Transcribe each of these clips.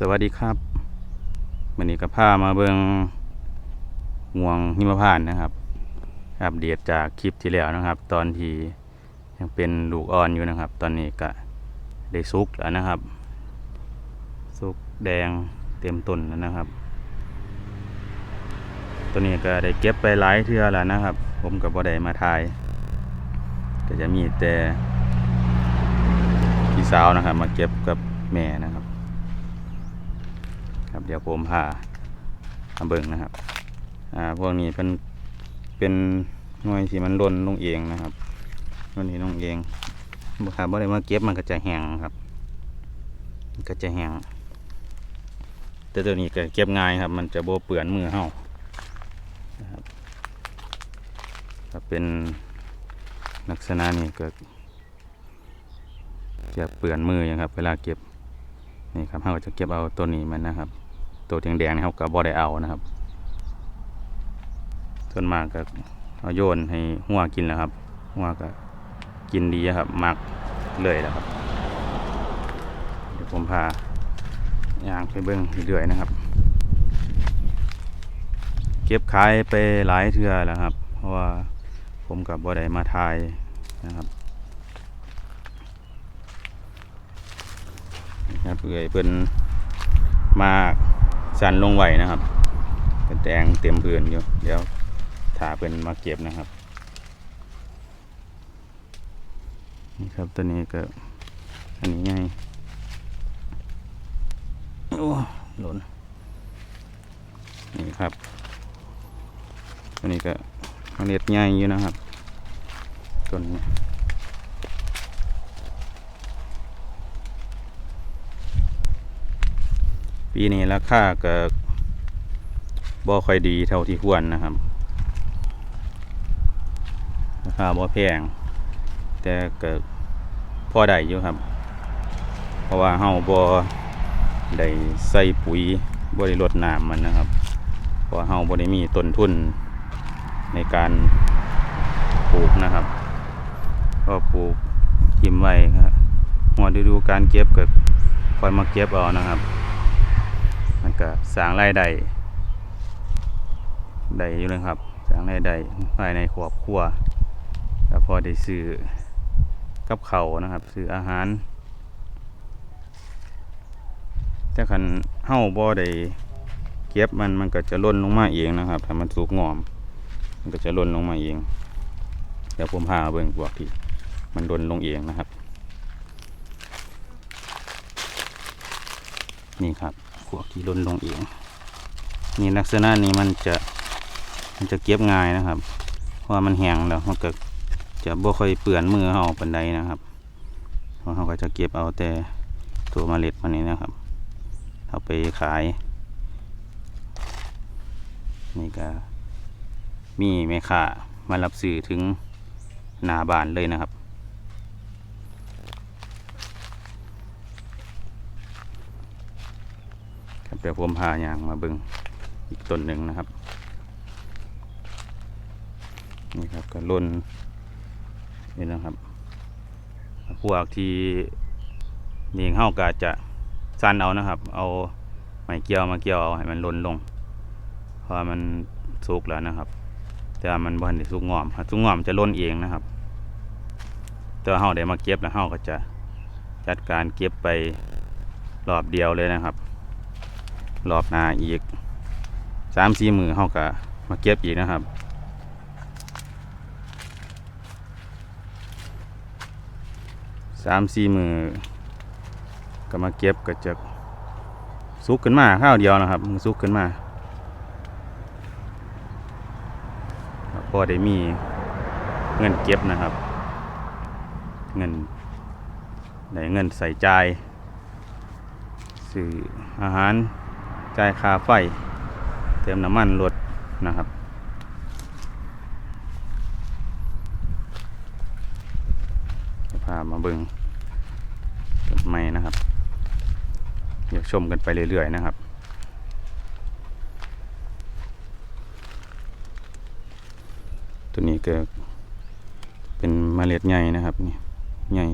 สวัสดีครับวันนี้ก็พามาเบิงงวงหิมพานนะครับอัปเดตจากคลิปที่แล้วนะครับ ตอนที่ยังเป็นลูกอ่อนอยู่นะครับ ตอนนี้ก็ได้สุกแล้วนะครับสุกแดงเต็มต้นแล้วนะครับ ตัวนี้ก็ได้เก็บไปหลายเทื่อแล้วนะครับ ผมก็บ่ได้มาถ่ายก็จะมีแต่พี่สาวนะครับ มาเก็บกับแม่นะครับ เดี๋ยวผมพามาเบิ่งนะครับ อ่าพวกนี้เป็นเป็นหน่วยที่มันล่นลงเองนะครับหล่นนี้ลงเองบ่ครับบ่ได้มาเก็บมันก็จะแห้งครับก็จะแห้งแต่ตัวนี้ก็เก็บง่ายครับ มันจะโบเปื่อนมือเฮานะครับถ้าเป็นลักษณะนี้ก็จะเปื่อนมืออย่างครับ เวลาเก็บนี่ครับเราจะเก็บเอาตัวนี้มันนะครับ ตัวแดงๆนี่เขาก็บ่ได้เอานะครับ ส่วนมากก็เอาโยนให้หัวกินแหล้วครับ หัวก็กินดีครับมักเลยแหล้วครับ เดี๋ยวผมพายางไปเบิ้งเรื่อยๆนะครับ เก็บขายไปหลายเทื่อแล้วครับ เพราะว่าผมกับบ่ได้มาทายนะครับนะครับเอื่อยเพิ่นมาก สันลงไหวนะครับเป็นแตงเต็มพื้นอยู่เดี๋ยวถาเพิ่นมาเก็บนะครับนี่ครับตัวนี้ก็อันนี้ไงโอ้หล่นนี่ครับตัวนี้ก็เมล็ดใหญ่อยู่นะครับต้นนี้ ปีนี้ราคาก็บ่ค่อยดีเท่าที่ควรนะครับ ราคาบ่แพง แต่ก็พอได้อยู่ครับ เพราะว่าเฮาบ่ได้ใส่ปุ๋ยบ่ได้รดน้ำมันนะครับเพราะเฮาบ่ได้มีต้นทุนในการปลูกนะครับ ก็ปลูกทิมไว้ครับหัวฤดูการเก็บก็ค่อยมาเก็บเอานะครับ มันก็สร้างรายได้ได้อยู่เลยครับสร้างรายได้ภายในครอบครัวแล้วพอได้ซื้อกับเขานะครับซื้ออาหารแต่คันเฮ้าบ่ได้เก็บมันมันก็จะล่นลงมาเองนะครับถ้ามันสุกงอม มันก็จะล่นลงมาเอง เดี๋ยวผมพาเบิ่งพวกที่มันล่นลงเองนะครับ นี่ครับ พวกที่ล่นลงเองนี่ลักษณะนี้มันจะมันจะเก็บง่ายนะครับเพราะมันแห้งแล้วมันก็จะบ่ค่อยเปื่อนมือเราปันใดนะครับเพราะเราก็จะเก็บเอาแต่ตัวเมล็ดมันนี้นะครับเอาไปขายนี่ก็มีแม่ค้ามารับซื้อถึงหนาบานเลยนะครับ ครับเดี๋ยวผมพาอย่างมาเบิงอีกต้นหนึ่งนะครับ นี่ครับก็ล่นนี่นะครับพวกที่เนียงเฮากาจะสั้นเอานะครับ เอาไม้เกี่ยวมาเกี่ยวเอาให้มันล่นลง เพราะมันสุกแล้วนะครับ แต่มันบันด้สุกงอมสุกงอมจะล่นเองนะครับแต่ว่าเฮาได้มาเก็บแล้วเฮาก็จะจัดการเก็บไปรอบเดียวเลยนะครับ รอบหน้าอีกสามสี่มือเขาก็มาเก็บอีกนะครับ สามสี่มือก็มาเก็บก็จะซุกขึ้นมาข้าวเดียวนะครับมันซุกขึ้นมาพอได้มีเงินเก็บนะครับ เงินได้เงินใส่ใจายซื้ออาหาร จ่ายค่าไฟ เติมน้ำมันรถนะครับพามาเบิงต้นไม้นะครับเดี๋ยวชมกันไปเรื่อยๆนะครับตัวนี้ก็เป็นเมล็ดใหญ่นะครับนี่ใหญ่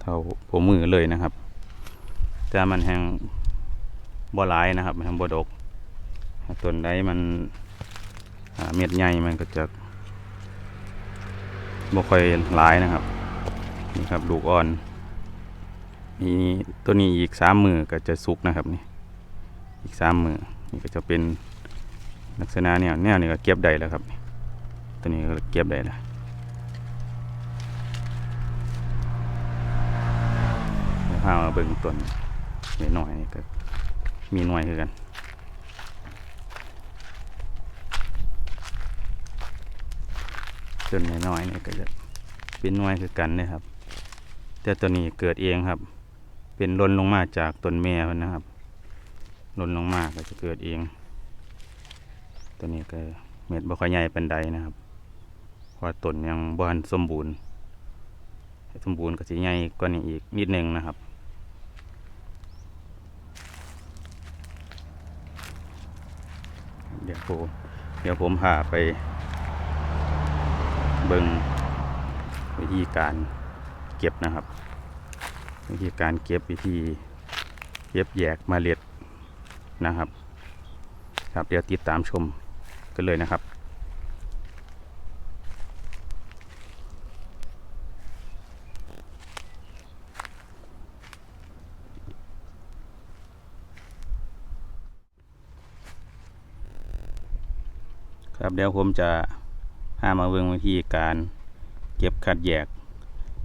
เท่าหัวมือเลยนะครับแต่มันแห้ง บ่หลายนะครับมันแห้งบ่ดกต้นใดมันเม็ดใหญ่มันก็จะบ่ค่อยหลายนะครับนี่ครับลูกอ่อนนี่ตัวนี้อีกสามมือก็จะสุกนะครับนี่อีกสามมือนี่ก็จะเป็นลักษณะแนวแนวนี้ก็เก็บได้แล้วครับ ตัวนี้ก็เก็บได้แล้วพามาเบิ่งต้นหน่อยนี่ก็ มีหน่วยคือกันต้นน้อยๆนี่ก็จะเป็นหน่วยคือกันนะครับ แต่ตัวนี้เกิดเองครับ เป็นล่นลงมาจากต้นแม่มันนะครับล่นลงมาก็จะเกิดเอง ตัวนี้ก็เม็ดบ่ค่อยใหญ่เป็นใดนะครับเพราะว่าต้นยังบ่ทันสมบูรณ์ สมบูรณ์ก็สิใหญ่กว่านี้อีกนิดหนึงนะครับ เดี๋ยวผมเดี๋ยวผมพาไป เบิ่งวิธีการเก็บนะครับ วิธีการเก็บวิธีเก็บแยกมาเล็ดนะครับ ครับเดี๋ยวติดตามชมกันเลยนะครับ เดี๋ยวผมจะพามาเบิ่งวิธีการเก็บคัดแยก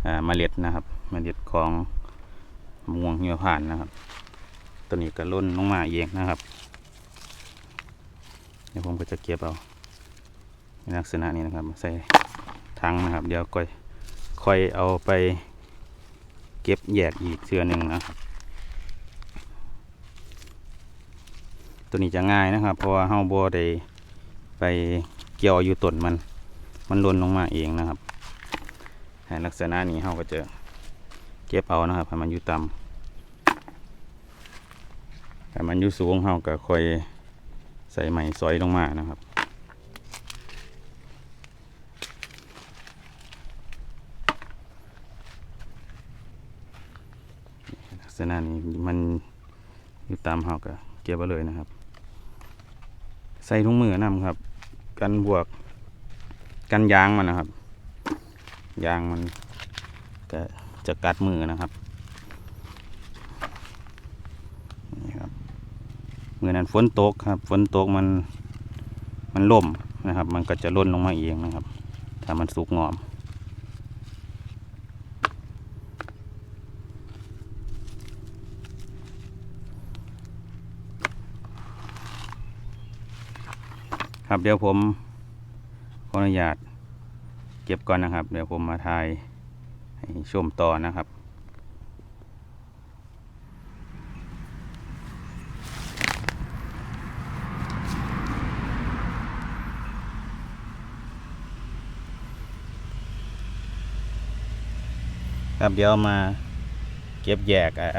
อ่าเมล็ดนะครับ เมล็ดของมะม่วงหิมพานต์นะครับ ตัวนี้ก็ล่นลงมาเองนะครับเดี๋ยวผมก็จะเก็บเอาในลักษณะนี้นะครับ ใส่ถังนะครับ เดี๋ยวก็ค่อยเอาไปเก็บแยกอีกเทือหนึ่งนะครับ ตัวนี้จะง่ายนะครับ เพราะว่าเฮาบ่ได้ ไปเกี่ยวอยู่ต้นมัน มันล่นลงมาเองนะครับห้ลักษณะนี้เราก็จะเก็บเอานะครับให้มันอยู่ต่ำให้มันอยู่สูงเราก็ค่อยใส่ไม้สอยลงมานะครับลักษณะนี้มันอยู่ตามเราก็เก็บไว้เลยนะครับ ใส่ถุงมือนำครับ กันบวก กันยางมันนะครับ ยางมันก็จะกัดมือนะครับนี่ครับเมื่อนั้นฝนตกครับฝนตกมันมันล่มนะครับ มันก็จะล่นลงมาเองนะครับ ถ้ามันสุกงอม ครับเดี๋ยวผมขออนุญาตเก็บก่อนนะครับ เดี๋ยวผมมาถ่ายให้ชมต่อนะครับครับเดี๋ยวมาเก็บแยกอะ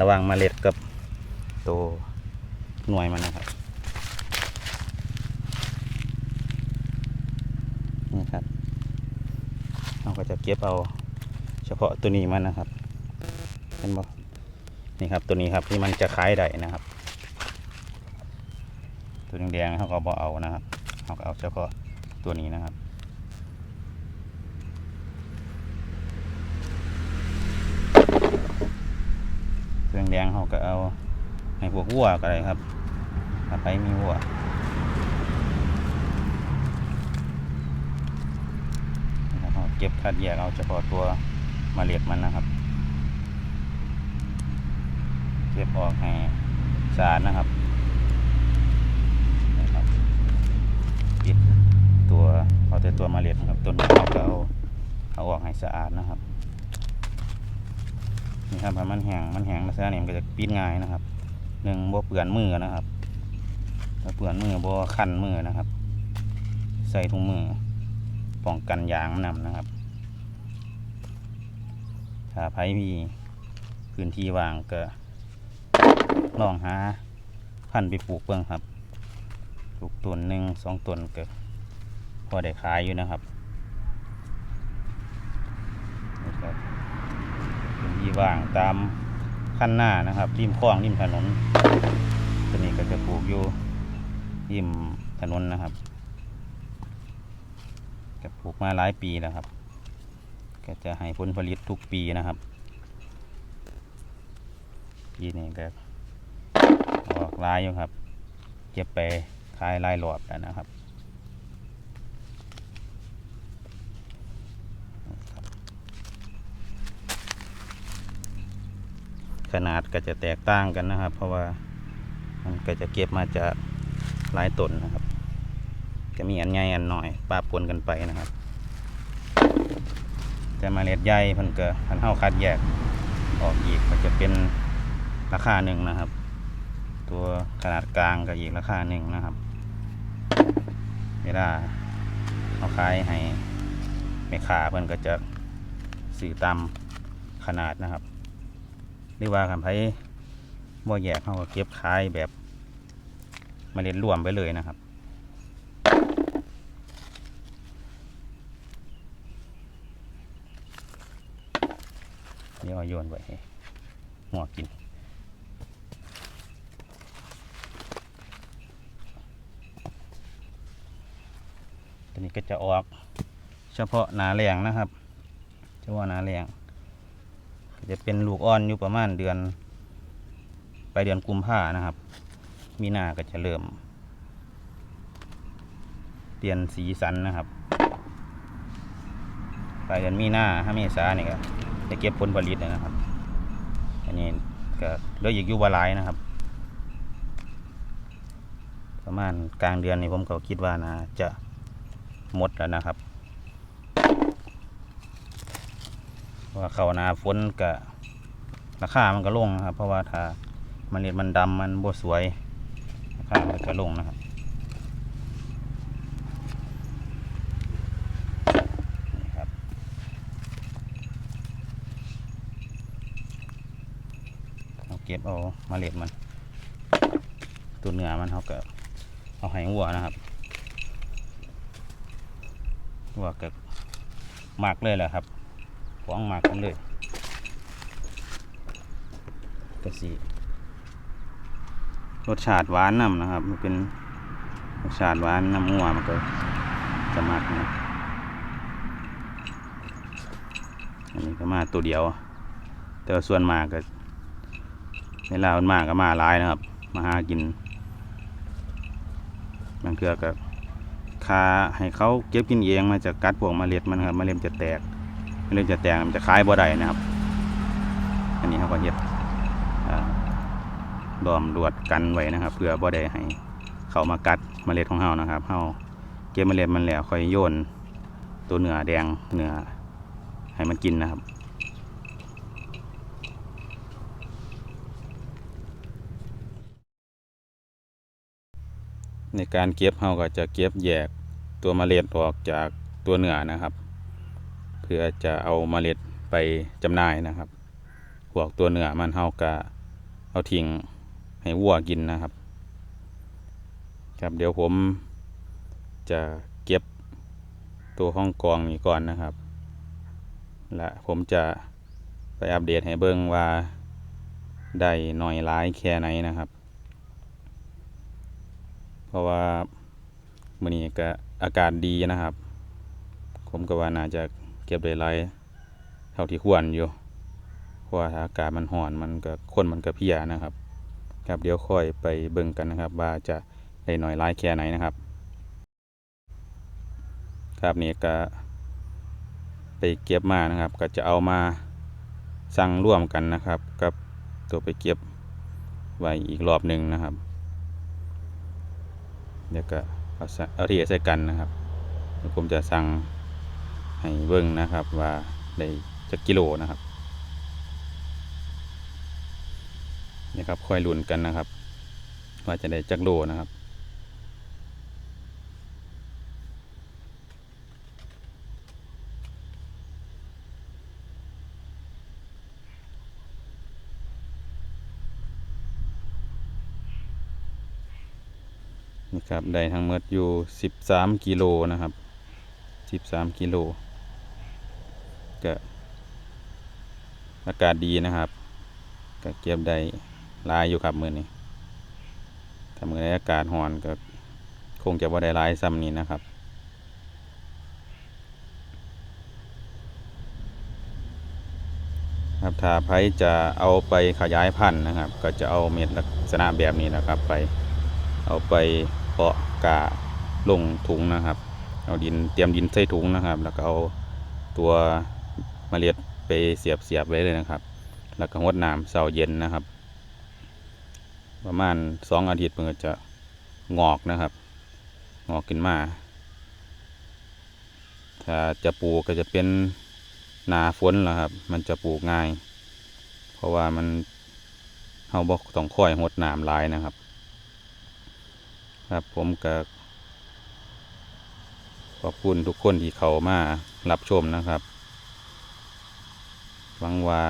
ระหว่างเมล็ดกับตัวหน่วยมันนะครับ นี่ครับ เราก็จะเก็บเอาเฉพาะตัวนี้มันนะครับเห็นบ่นี่ครับตัวนี้ครับที่มันจะคล้ายได้นะครับ ตัวแดงๆเขาก็บอเอานะครับเขาก็เอาเฉพาะตัวนี้นะครับตัวแดงๆเขาก็เอาให้พวกวัวก็ได้ครับถ้าไปมีวัว นะครับ เก็บคัดแยกเอาเฉพาะตัวมเมล็ดมันนะครับ เก็บออกให้สะอาดนะครับนะครับปิดตัวเอาแต่ตัวมเมล็ดนะครับต้นเขาก็เอาเอาออกให้สะอาดนะครับนี่ครับห้มันแห้งมันแห้งลักษณะนี้มันก็จะปิดง่ายนะครับหนึ่งบ่เปื่อนมือนะครับถ้าเปื่อนมือบ่คันมือนะครับ ใส่ถุงมือ ป้องกันยางนำนะครับ ถ้าไผมีพื้นที่ว่างก็ลองหาพันธุ์ไปปลูกเบิ่งครับปลูกต้นหนึ่งสองต้นก็พอได้ขายอยู่นะครับนี่ครับพื้นที่ว่างตามขั้นหน้านะครับริมคลองริมถนนตัวนี้ก็จะปลูกอยู่ริมถนนนะครับ ปลูกมาหลายปีแล้วครับ ก็จะให้ผลผลิตทุกปีนะครับปีนี้ก็ออกลายอยู่ครับ เก็บไปขายลายรอบแล้วนะครับขนาดก็จะแตกต่างกันนะครับ เพราะว่ามันก็จะเก็บมาจากหลายต้นนะครับ จะมีอันใหญ่อันหน่อยปะปนกันไปนะครับ แต่มาเล็ดใหญ่พิ่นก็พันเท่าคัดแยกออกอีกก็จะเป็นราคาหนึ่งนะครับ ตัวขนาดกลางก็อีกราคาหนึ่งนะครับเวลาเอาขายให้แม่ค้าเพิ่อนก็จะสื่อตามขนาดนะครับหรือว่าคันไผบ่แยกเขาก็เก็บขายแบบมเมล็ดรวมไปเลยนะครับ เดี๋ยวเอโยนไว้ให้หัวกินตัวนี้ก็จะออกเฉพาะหนาแรงนะครับ เฉพาะหนาแรงก็จะเป็นลูกอ่อนอยู่ประมาณเดือน ไปเดือนกุมภานะครับ มีหน้าก็จะเริ่มเปลี่ยนสีสันนะครับปลายเดือนมีหน้าถ้าเมษาเนี่ยก็ จะเก็บผลผลิตนะครับ อันนี้ก็เลืออีกอยู่บหลายนะครับ ประมาณกลางเดือนนี้ผมก็คิดว่านะจะหมดแล้วนะครับว่าเขานาฝนก็ราคามันก็ลงนะครับ เพราะว่าถ้ามันเล็ดมันดำมันบ่สวยราคามันก็ลงนะครับนี่ครับเอาเก็ บเอามาเล็ดมัน ตัวเนื้อมันเขาก็เอาให้วัวนะครับวัวก็หมักเลยแหละครับฟองหมากกันเลยกระสีรสชาติหวานนำนะครับ มันเป็นรสชาติหวานน้ำงัวมันก็จะมากนะอันนี้ก็มาตัวเดียว แต่ส่วนมากก็ เวลามันมากก็มาหลายนะครับ มาหากินบางเทือก็คาให้เขาเก็บกินเองมาจากกัดพวกเมล็ดมันครับมเมล็ดมันจะแตกมเรื่องจะแต่งมันจะคล้ายบ่ได้นะครับ อันนี้เขาก็เฮ็ดดอมรวดกันไว้นะครับ เพื่อบ่ได้ให้เขามากัดมเมล็ดของเฮานะครับเฮาเก็บมเมล็ดมันแล้วค่อยโยนตัวเนื้อแดงเนื้อให้มันกินนะครับ ในการเก็บเฮาก็จะเก็บแยกตัวเมล็ดออกจากตัวเนื้อนะครับ เพื่อจะเอาเมล็ดไปจำหน่ายนะครับพวกตัวเนื้อมันเฮากะเอาทิ้งให้วัวกินนะครับ ครับเดี๋ยวผมจะเก็บตัวห้องกองนี้ก่อนนะครับ และผมจะไปอัปเดตให้เบิ่งว่าได้หน่อยร้ายแค่ไหนนะครับ เพราะว่ามื้อนี้ก็อากาศดีนะครับ ผมก็ว่าน่าจะเก็บได้หลายเท่าที่ควรอยู่เพราะว่าอากาศมันร้อนมันก็คนมันก็เพียนะครับ ครับเดี๋ยวค่อยไปเบิ่งกันนะครับ ว่าจะได้หน่อยหลายแค่ไหนนะครับ ครับนี่ก็ไปเก็บมานะครับ ก็จะเอามาสั่งร่วมกันนะครับ กับตัวไปเก็บไว้อีกรอบหนึ่งนะครับ เดี๋ยวก็เอาเอาเรียใส่กันนะครับผมจะสั่งให้เบิ้งนะครับว่าได้จักกิโลนะครับนี่ครับค่อยลุ้นกันนะครับ ว่าจะได้จักโลนะครับ ครับได้ทั้งหมดอยู่ 13 กิโลนะครับ 13 กิโลก็อากาศดีนะครับก็เก็บได้ลายอยู่ครับมือนี้ถ้ามือใดอากาศร้อนก็คงจะบ่าได้ลายซ้ำนี้นะครับครับถ้าไผจะเอาไปขยายพันธุ์นะครับ ก็จะเอาเม็ดลักษณะแบบนี้นะครับไป เอาไปาะกาลงถุงนะครับ เอาดินเตรียมดินใส่ถุงนะครับ แล้วก็เอาตัวเมล็ดไปเสียบเสียบไว้เลยนะครับ แล้วก็งดน้ำเสาเย็นนะครับ ประมาณสองอาทิตย์มันก็จะงอกนะครับ งอกขึ้นมา ถ้าจะปลูกก็จะเป็นนาฝนแล้วครับ มันจะปลูกง่าย เพราะว่ามันเฮาบ่ต้องคอยหดน้ำลายนะครับ ครับผมก็ขอบคุณทุกคนที่เขามารับชมนะครับหวังว่า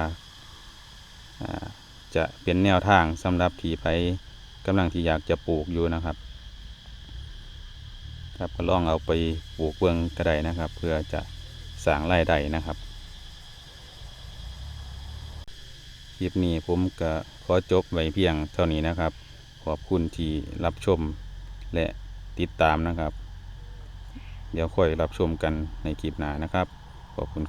จะเป็นแนวทางสำหรับที่ไปกำลังที่อยากจะปลูกอยู่นะครับ ครับก็ลองเอาไปปลูกเบื้องก็ไดนะครับ เพื่อจะสร้างรายได้นะครับคลิปนี้ผมก็ขอจบไว้เพียงเท่านี้นะครับ ขอบคุณที่รับชม และติดตามนะครับ เดี๋ยวค่อยรับชมกันในคลิปหน้านะครับ ขอบคุณครับ